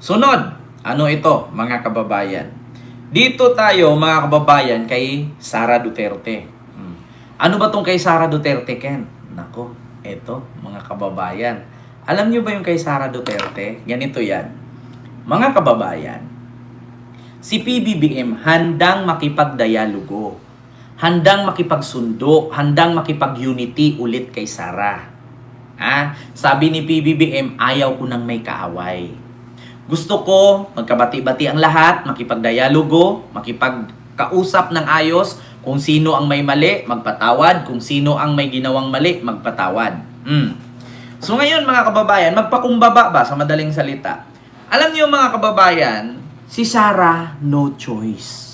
Sunod, ano ito mga kababayan? Dito tayo mga kababayan kay Sara Duterte. Hmm. Ano ba tong kay Sara Duterte, Ken? Nako, eto mga kababayan. Alam nyo ba yung kay Sara Duterte? Ganito yan. Mga kababayan, si PBBM handang makipagdialogo, handang makipagsundo, handang makipag-unity ulit kay Sara. Ah, sabi ni PBBM, ayaw ko nang may kaaway. Gusto ko magkabati-bati ang lahat, makipagdialogo, makipagkausap ng ayos, kung sino ang may mali, magpatawad, kung sino ang may ginawang mali, magpatawad. Mm. So ngayon mga kababayan, magpakumbaba ba sa madaling salita? Alam niyo mga kababayan, si Sarah no choice.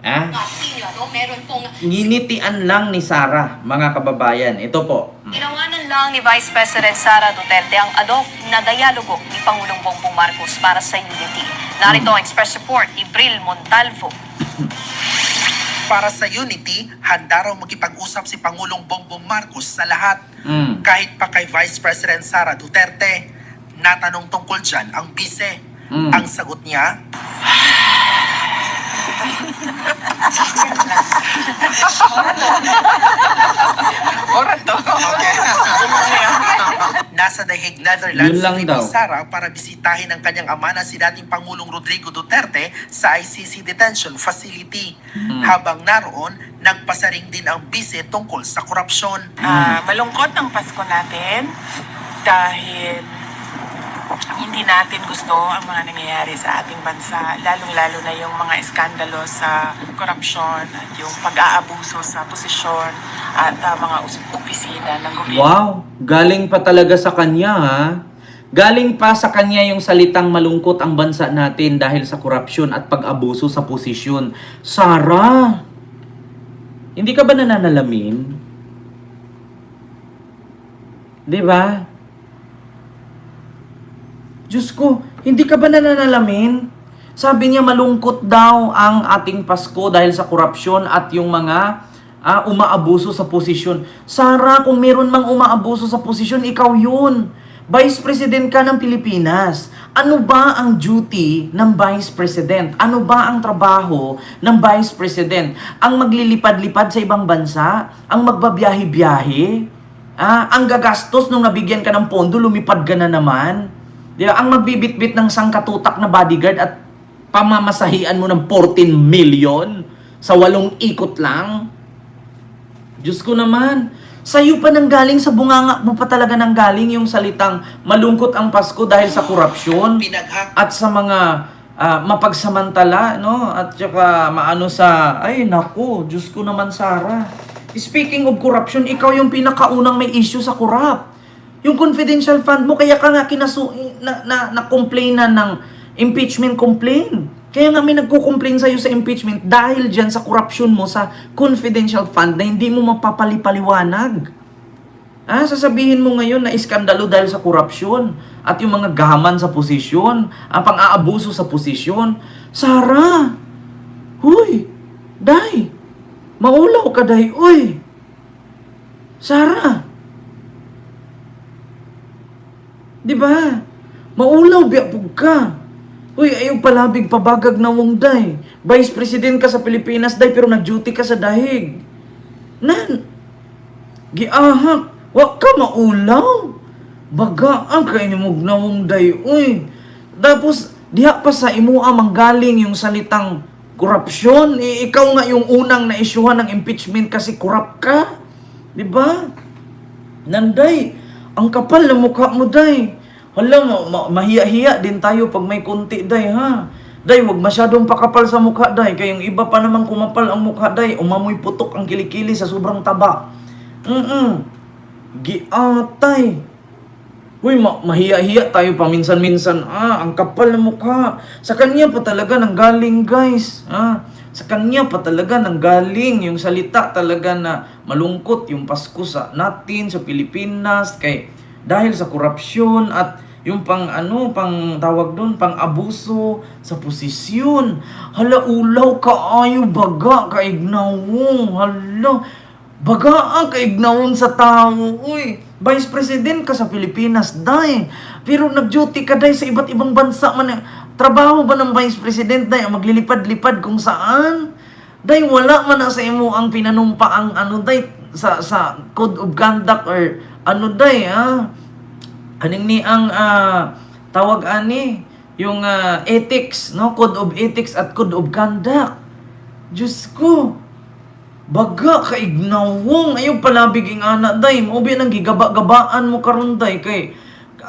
Ah, Kasi ano, meron pong Ninitian lang ni Sarah, mga kababayan. Ito po. Ginawanan lang ni Vice President Sara Duterte ang adok na dialogo ni Pangulong Bongbong Marcos para sa unity. Narito ang express report ni Bril Montalvo. Para sa unity, handa raw makipag-usap si Pangulong Bongbong Marcos sa lahat. Mm. Kahit pa kay Vice President Sara Duterte. Natanong tungkol dyan ang bise. Mm. Ang sagot niya, Nasa The Hague, Netherlands Yun lang si daw. VP Sara para bisitahin ang kanyang ama na si dating Pangulong Rodrigo Duterte sa ICC Detention Facility. Hmm. Habang naroon, nagpasaring din ang bise tungkol sa korupsyon. Ah, malungkot ang Pasko natin dahil hindi natin gusto ang mga nangyayari sa ating bansa, lalong-lalo na yung mga iskandalo sa korupsyon at yung pag-aabuso sa posisyon at ah, mga opisina ng gobyerno. Wow, galing pa talaga sa kanya ha. Galing pa sa kanya yung salitang malungkot ang bansa natin dahil sa korupsyon at pag-abuso sa posisyon. Sara, hindi ka ba nananalamin? Di ba? Diyos ko, hindi ka ba nananalamin? Sabi niya malungkot daw ang ating Pasko dahil sa korupsyon at yung mga ah, umaabuso sa posisyon. Sara, kung meron mang umaabuso sa posisyon, ikaw yun. Vice President ka ng Pilipinas. Ano ba ang duty ng Vice President? Ano ba ang trabaho ng Vice President? Ang maglilipad-lipad sa ibang bansa? Ang magbabiyahe-biyahe? Ah, ang gagastos nung nabigyan ka ng pondo, lumipad ka na naman? Di ba? Ang magbibitbit ng sangkatutak na bodyguard at pamamasahian mo ng 14 million sa walong ikot lang? Diyos ko naman, sa'yo pa nanggaling sa bunganga mo pa talaga nanggaling yung salitang malungkot ang Pasko dahil sa korupsyon at sa mga ah, mapagsamantala, no? At saka maano sa, ay naku, Diyos ko naman, Sara. Speaking of corruption, ikaw yung pinakaunang may issue sa corrupt. Yung confidential fund mo, kaya ka nga kinasu na, na, na complain na ng impeachment complaint. Kaya nga may nagko-complain sa'yo sa impeachment dahil dyan sa corruption mo sa confidential fund na hindi mo mapapalipaliwanag. Ah, sasabihin mo ngayon na iskandalo dahil sa korupsyon at yung mga gahaman sa posisyon, ang pang-aabuso sa posisyon. Sara! Huy! Day! Maulaw ka, day! Uy! Sara! Di ba? Maulaw, biyapog ka. Uy, ayaw palabig pabagag na mong day. Vice President ka sa Pilipinas, day, pero nag-duty ka sa dahig. Nan, Giahak, wa ka maulaw. Baga ang kay ni mong nawong day, uy. Tapos, diha pa sa imo amang galing yung salitang korupsyon. Eh, ikaw nga yung unang na-issuehan ng impeachment kasi korap ka. Di ba? Nanday, ang kapal na mukha mo, day. Hala, ma- ma- mahiya-hiya din tayo pag may kunti, day, ha? Day, wag masyadong pakapal sa mukha, day. Kaya yung iba pa naman kumapal ang mukha, day. Umamoy putok ang kilikili sa sobrang taba. Mm-mm. Giatay. Uy, ma- mahiya-hiya tayo paminsan-minsan. Ah, ang kapal ng mukha. Sa kanya pa talaga nang galing, guys. Ah, sa kanya pa talaga nang galing yung salita talaga na malungkot yung Pasko sa natin sa Pilipinas kay dahil sa korupsyon at yung pang ano, pang tawag doon, pang abuso sa posisyon. Hala, ulaw ka ayo baga kaignawong. Hala, baga ang kaignawong sa tao. Uy, Vice President ka sa Pilipinas, day. Pero nag-duty ka, day, sa iba't ibang bansa man. Trabaho ba ng Vice President, day? Maglilipad-lipad kung saan? Day, wala man na sa imo ang pinanumpa ang ano, day, sa, sa Code of Conduct or ano, day, ha? Aning ni ang ah, tawag ani, yung ah, ethics, no? Code of Ethics at Code of Conduct. Diyos ko, baga kaignawong ayaw palabig ing ana day mo nang gigaba-gabaan mo karon day kay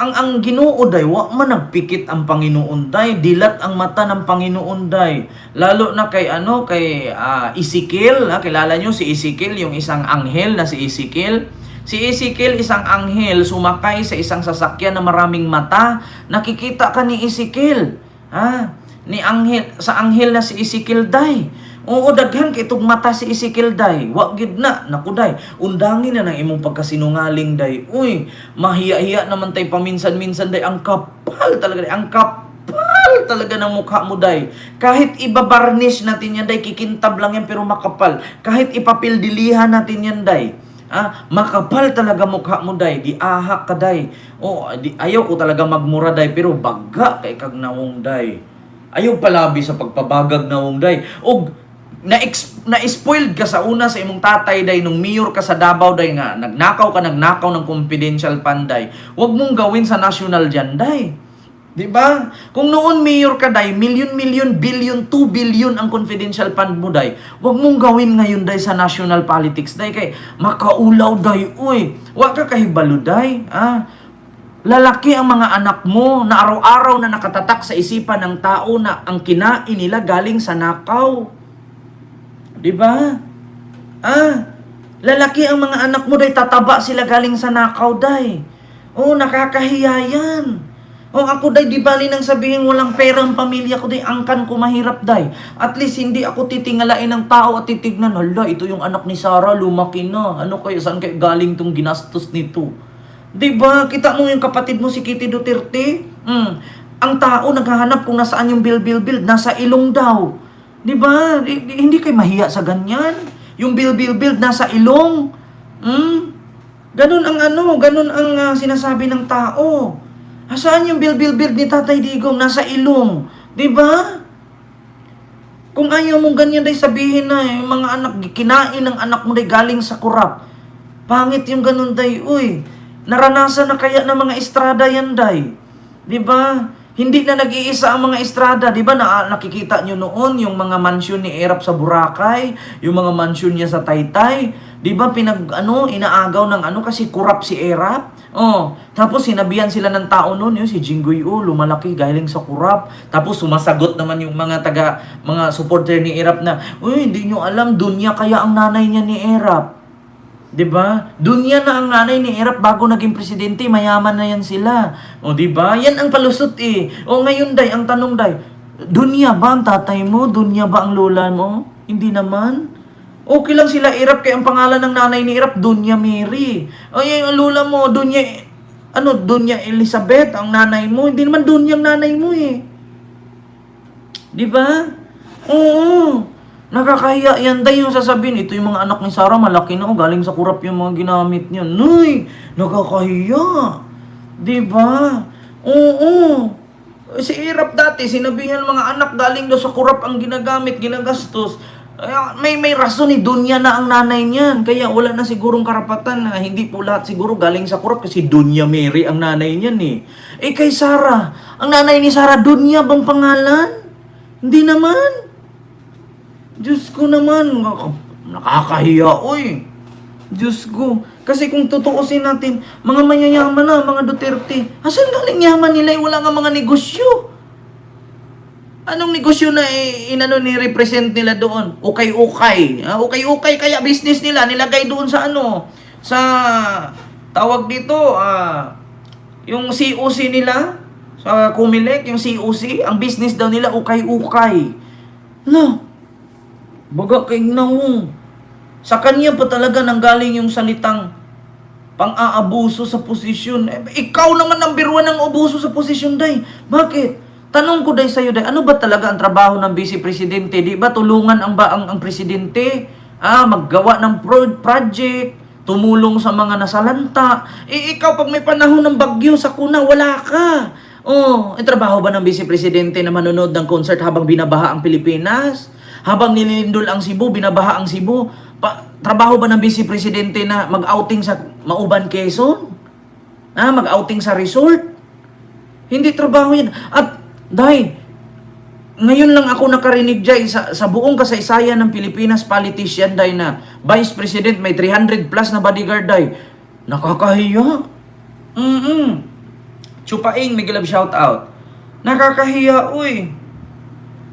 ang ang Ginoo day wa man nagpikit ang Panginoon day dilat ang mata ng Panginoon day lalo na kay ano kay ah, Ezekiel ha, kilala nyo si Ezekiel yung isang anghel na si Ezekiel Si Ezekiel, isang anghel, sumakay sa isang sasakyan na maraming mata. Nakikita ka ni Ezekiel. Ha? Ni anghel, sa anghel na si Ezekiel day. Oo, daghan kay itong mata si Ezekiel day. Wa gid na, naku day. Undangin na ng imong pagkasinungaling day. Uy, mahiya-hiya naman tay paminsan-minsan day. Ang kapal talaga day. Ang kapal talaga ng mukha mo day. Kahit ibabarnish natin yan day, kikintab lang yan pero makapal. Kahit ipapildilihan natin yan day. Ah, makapal talaga mukha mo day, di ahak ka day. O di, ayaw ko talaga magmura day pero baga kay kag nawong day. Ayaw palabi sa pagpabagag nawong day. Og na na spoiled ka sa una sa imong tatay day nung mayor ka sa Davao day nga nagnakaw ka nagnakaw ng confidential panday. Huwag mong gawin sa national dyan day. Di ba? Kung noon mayor ka day, million, million, billion, 2 billion ang confidential fund mo day. Huwag mong gawin ngayon day sa national politics day kay makaulaw day. Uy, huwag ka kahibalo day. Ah, lalaki ang mga anak mo na araw-araw na nakatatak sa isipan ng tao na ang kinain nila galing sa nakaw. Di ba? Ah, lalaki ang mga anak mo day tataba sila galing sa nakaw day. Oh, nakakahiya yan. Oh, ako day, di bali nang sabihin walang pera ang pamilya ko day, angkan ko mahirap day. At least hindi ako titingalain ng tao at titignan, hala, ito yung anak ni Sarah, lumaki na. Ano kayo, saan kayo galing tong ginastos nito? Di ba? Kita mo yung kapatid mo si Kitty Duterte? Hmm. Ang tao naghahanap kung nasaan yung bill, bill, bill. Nasa ilong daw. Di ba? Di- di- Hindi kayo mahiya sa ganyan. Yung bill, bill, bill nasa ilong. Hmm? Ganun ang ano, ganun ang ah, sinasabi ng tao. Asaan yung bill, bill, bill ni Tatay Digong? Nasa ilong. Di ba? Kung ayaw mong ganyan day sabihin na yung mga anak, kinain ng anak mo day galing sa kurap. Pangit yung ganun day, uy. Naranasan na kaya ng mga estrada yan day. Di ba? Hindi na nag-iisa ang mga estrada, di ba? Na, nakikita nyo noon yung mga mansyon ni Erap sa Boracay, yung mga mansyon niya sa Taytay. Di ba pinag ano, inaagaw ng ano kasi kurap si Erap? Oh, tapos sinabihan sila ng tao noon, yung si Jinggoy O, lumalaki galing sa kurap. Tapos sumasagot naman yung mga taga mga supporter ni Erap na, "Uy, hindi nyo alam dunya kaya ang nanay niya ni Erap." 'Di ba? Dunya na ang nanay ni Erap bago naging presidente, mayaman na yan sila. O 'di ba? Yan ang palusot eh. O ngayon day, ang tanong day, dunya ba ang tatay mo? Dunya ba ang lola mo? Hindi naman. Okay lang sila Erap kaya ang pangalan ng nanay ni Erap Dunya Mary. O yung lola mo, Dunya ano, Dunya Elizabeth ang nanay mo. Hindi naman Dunya ang nanay mo eh. Di ba? Oo. Nakakahiya yan day yung sasabihin. Ito yung mga anak ni Sarah, malaki na. oh, galing sa kurap yung mga ginamit niya. Nuy! Nakakahiya. Di ba? Oo. Si Irap dati, sinabihan mga anak galing daw sa kurap ang ginagamit, ginagastos. Kaya may may rason ni Dunya na ang nanay niyan. Kaya wala na sigurong karapatan na hindi po lahat siguro galing sa kurap kasi Dunya Mary ang nanay niyan eh. Eh kay Sarah, ang nanay ni Sarah Dunya bang pangalan? Hindi naman. Diyos ko naman, nakaka- nakakahiya, oy. Diyos ko. Kasi kung tutuusin natin, mga mayayaman na, mga Duterte, asan galing yaman nila? Eh, Wala nga mga negosyo. Anong negosyo na eh, inano ni represent nila doon? Ukay-ukay. Ah, ukay-ukay kaya business nila nilagay doon sa ano? Sa tawag dito ah yung COC nila sa Comelec, yung COC, ang business daw nila ukay-ukay. Lo, baga kay naong. Sa kanya pa talaga nanggaling yung salitang pang-aabuso sa posisyon. Eh, ikaw naman number one ng abuso sa posisyon, day. Bakit? Tanong ko day sa'yo, day, ano ba talaga ang trabaho ng Vice Presidente? Di ba tulungan ang ba ang, ang presidente? Ah, maggawa ng pro- project, tumulong sa mga nasalanta. Eh, ikaw, pag may panahon ng bagyo sa kuna, wala ka. Oh, eh, trabaho ba ng Vice Presidente na manonood ng concert habang binabaha ang Pilipinas? Habang nililindol ang Cebu, binabaha ang Cebu? Pa, trabaho ba ng Vice Presidente na mag-outing sa Mauban, Quezon? Ah, mag-outing sa resort? Hindi trabaho yan. At, Day, ngayon lang ako nakarinig dyan sa, sa buong kasaysayan ng Pilipinas politician, Day, na Vice President may 300 plus na bodyguard, Day. Nakakahiya. Mm-mm. Chupaing, Miguel of shout out. Nakakahiya, uy.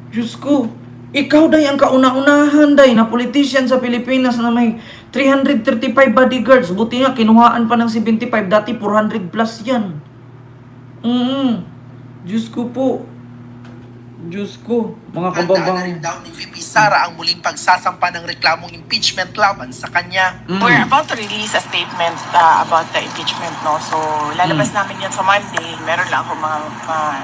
Diyos ko. Ikaw, Day, ang kauna-unahan, Day, na politician sa Pilipinas na may 335 bodyguards. Buti nga, kinuhaan pa ng 75. Dati 400 plus yan. Mm Diyos ko po. Diyos ko. Mga Handa na daw ni VP Sara ang muling pagsasampa ng reklamong impeachment laban sa kanya. Mm. We're about to release a statement uh, about the impeachment, no? So, lalabas namin yan sa Monday. Meron lang ako mga uh,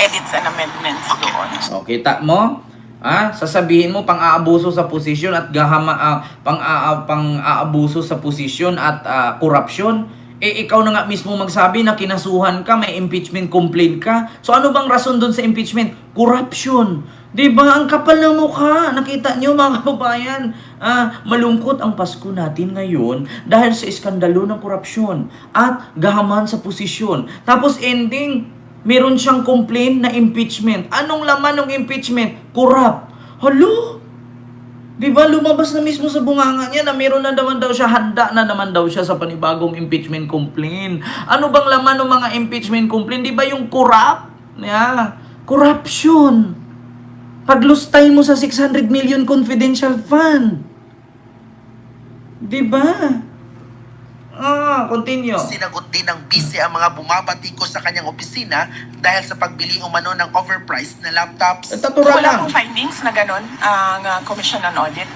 edits and amendments doon. O, kita mo? Ah, sasabihin mo pang-aabuso sa posisyon at gahama ah, pang ah, pang-aabuso sa posisyon at ah, korupsyon. Eh ikaw na nga mismo magsabi na kinasuhan ka, may impeachment complaint ka. So ano bang rason doon sa impeachment? Corruption. 'Di ba? Ang kapal ng mukha. Nakita niyo mga kababayan. Ah, malungkot ang Pasko natin ngayon dahil sa iskandalo ng korupsyon at gahaman sa posisyon. Tapos ending, meron siyang complaint na impeachment. Anong laman ng impeachment? Corrupt. Halo? Di ba lumabas na mismo sa bunganga niya na meron na naman daw siya, handa na naman daw siya sa panibagong impeachment complaint. Ano bang laman ng mga impeachment complaint? Di ba yung corrupt? Yeah. Corruption. Paglustay mo sa 600 million confidential fund. Di ba? Ah, continue. Sinagot din ng bise ang mga bumabatiko sa kanyang opisina dahil sa pagbili umano ng overpriced na laptops. Tatura Wala lang. pong findings na ganun ang uh, Commission on Audit.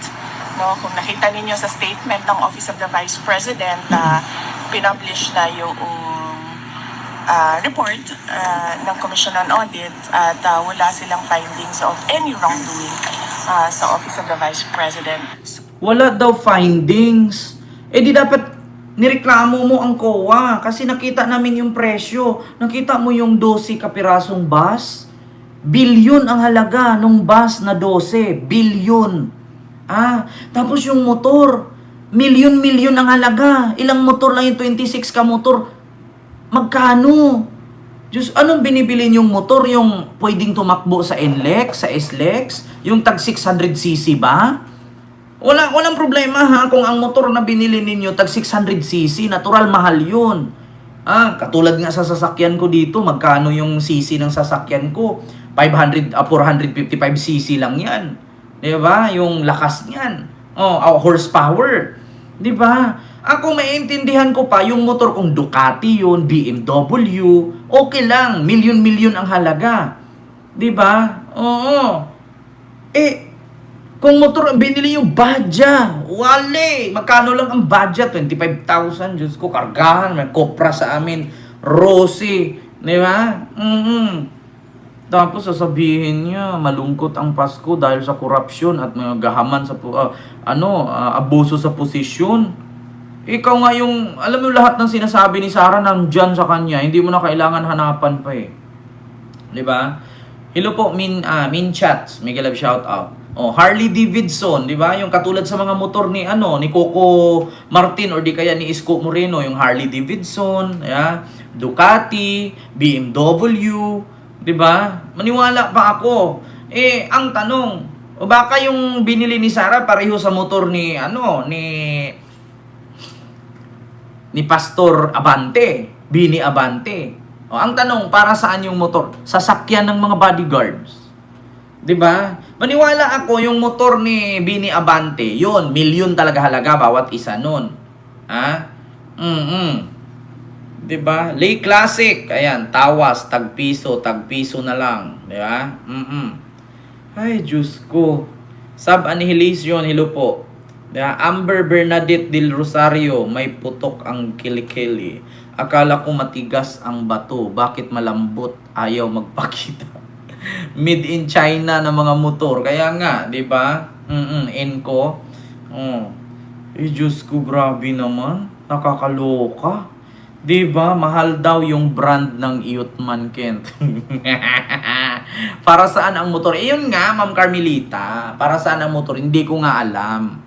No, kung nakita ninyo sa statement ng Office of the Vice President, uh, pinublish na yung uh, report uh, ng Commission on Audit at uh, wala silang findings of any wrongdoing uh, sa Office of the Vice President. Wala daw findings. Eh di dapat nireklamo mo ang COA kasi nakita namin yung presyo. Nakita mo yung 12 kapirasong bus? Bilyon ang halaga nung bus na 12. Bilyon. Ah, tapos yung motor, milyon-milyon ang halaga. Ilang motor lang yung 26 ka motor. Magkano? Diyos, anong binibili yung motor? Yung pwedeng tumakbo sa NLEX, sa SLEX? Yung tag 600cc ba? Wala, walang problema ha kung ang motor na binili ninyo tag 600cc, natural mahal yun. Ah, katulad nga sa sasakyan ko dito, magkano yung cc ng sasakyan ko? 500 ah, 455cc lang 'yan. 'Di ba? Yung lakas niyan. Oh, ah, horsepower. 'Di ba? Ako maiintindihan ko pa yung motor kung Ducati yun, BMW, okay lang, milyon-milyon ang halaga. 'Di ba? Oo. Eh, kung motor binili yung Badja, wale, magkano lang ang Badja? 25,000, Diyos ko, kargahan, may kopra sa amin, Rossi, di ba? mm Tapos sasabihin niya, malungkot ang Pasko dahil sa korupsyon at mga gahaman sa, ah, ano, ah, abuso sa posisyon. Ikaw nga yung, alam mo lahat ng sinasabi ni Sarah nandyan sa kanya, hindi mo na kailangan hanapan pa eh. Di ba? Hello po, Min, ah, Min Chats. Miguel Love shout out. Oh, Harley Davidson, di ba? Yung katulad sa mga motor ni ano, ni Coco Martin or di kaya ni Isko Moreno, yung Harley Davidson, yeah? Ducati, BMW, di ba? Maniwala pa ako. Eh, ang tanong, o baka yung binili ni Sarah pareho sa motor ni ano, ni ni Pastor Abante, Bini Abante. O, ang tanong, para saan yung motor? Sasakyan ng mga bodyguards. 'Di ba? Maniwala ako yung motor ni Bini Abante, yon milyon talaga halaga bawat isa nun. Ha? Mm. 'Di ba? Lay Classic, ayan, tawas, tagpiso, tagpiso na lang, 'di ba? Mm. Ay, Diyos ko. Sub Annihilation, hello po. Yeah, Amber Bernadette del Rosario, may putok ang kilikili. Akala ko matigas ang bato. Bakit malambot? Ayaw magpakita. Made in China na mga motor. Kaya nga, di ba? Mm-mm, Enco. Oh. Eh, Diyos ko, grabe naman. Nakakaloka. Di ba? Mahal daw yung brand ng Iyotman Kent. para saan ang motor? Eh, yun nga, Ma'am Carmelita. Para saan ang motor? Hindi ko nga alam.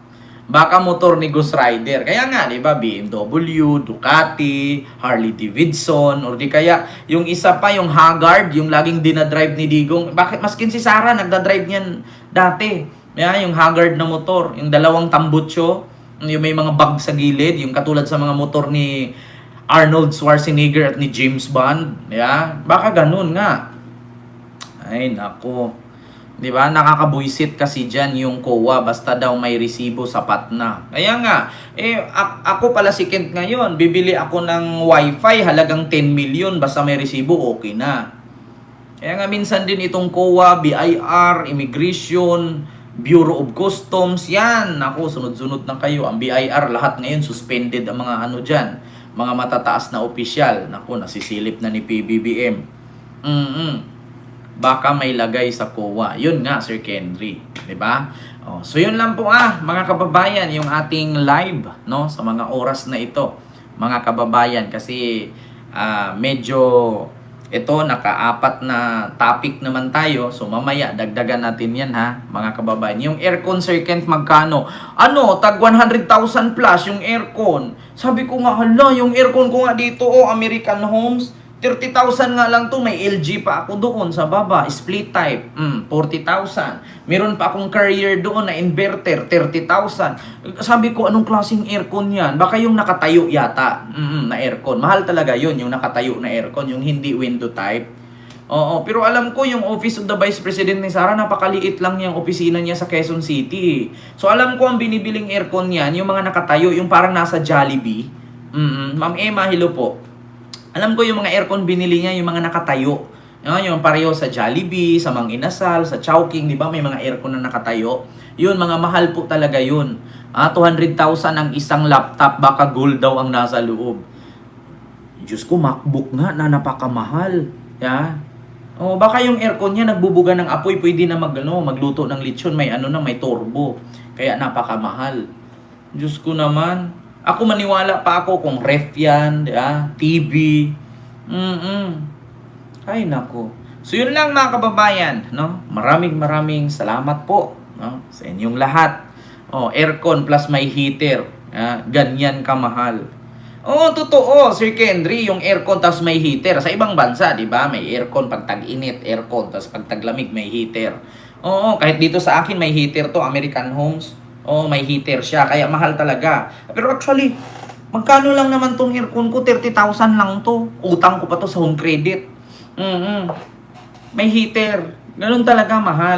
Baka motor ni Ghost Rider. Kaya nga, di ba, BMW, Ducati, Harley Davidson, or di kaya yung isa pa, yung Haggard, yung laging dinadrive ni Digong. Bakit? Maskin si Sarah, nagdadrive niyan dati. Yeah, yung Haggard na motor, yung dalawang tambutso, yung may mga bag sa gilid, yung katulad sa mga motor ni Arnold Schwarzenegger at ni James Bond. Yeah? Baka ganun nga. Ay, nako. 'Di ba? Nakakabuisit kasi diyan yung COA basta daw may resibo sapat na. Kaya nga, eh ako pala si Kent ngayon, bibili ako ng wifi halagang 10 million basta may resibo okay na. Kaya nga minsan din itong COA, BIR, Immigration, Bureau of Customs, yan. Ako, sunod-sunod na kayo. Ang BIR, lahat ngayon suspended ang mga ano dyan. Mga matataas na opisyal. Naku, nasisilip na ni PBBM. Mm Baka may lagay sa COA. Yun nga, Sir Kendry. ba? Oh, so yun lang po ah, mga kababayan, yung ating live no sa mga oras na ito. Mga kababayan kasi ah, medyo ito nakaapat na topic naman tayo. So mamaya dagdagan natin 'yan ha, mga kababayan. Yung aircon Sir Kent magkano? Ano, tag 100,000 plus yung aircon. Sabi ko nga, hala, yung aircon ko nga dito, oh, American Homes, 30,000 nga lang to, may LG pa ako doon sa baba, split type, mm, 40,000. Meron pa akong carrier doon na inverter, 30,000. Sabi ko, anong klaseng aircon yan? Baka yung nakatayo yata mm, na aircon. Mahal talaga yun, yung nakatayo na aircon, yung hindi window type. Oo, pero alam ko yung Office of the Vice President ni Sara, napakaliit lang yung opisina niya sa Quezon City. So alam ko ang binibiling aircon niyan, yung mga nakatayo, yung parang nasa Jollibee. Mm Ma'am Emma, hello po. Alam ko yung mga aircon binili niya, yung mga nakatayo. Yung, yung pareho sa Jollibee, sa Mang Inasal, sa Chowking, di ba? May mga aircon na nakatayo. Yun, mga mahal po talaga yun. Ah, 200,000 ang isang laptop, baka gold daw ang nasa loob. Diyos ko, MacBook nga na napakamahal. Yeah. Oh, baka yung aircon niya nagbubuga ng apoy, pwede na mag, ano, magluto ng lechon, may ano na, may turbo. Kaya napakamahal. Diyos ko naman. Ako maniwala pa ako kung ref yan, ba? TV. Mm Ay, nako. So, yun lang mga kababayan, no? Maraming maraming salamat po, no? Sa inyong lahat. Oh, aircon plus may heater. Ah, ganyan kamahal. Oo, totoo, Sir Kendry, yung aircon tapos may heater. Sa ibang bansa, di ba? May aircon pag tag-init, aircon, tapos pag taglamig, may heater. Oo, kahit dito sa akin may heater to, American Homes. Oo, may heater siya, kaya mahal talaga. Pero actually, magkano lang naman tong aircon ko? 30,000 lang to. Utang ko pa to sa home credit. Mm May heater. Ganun talaga mahal.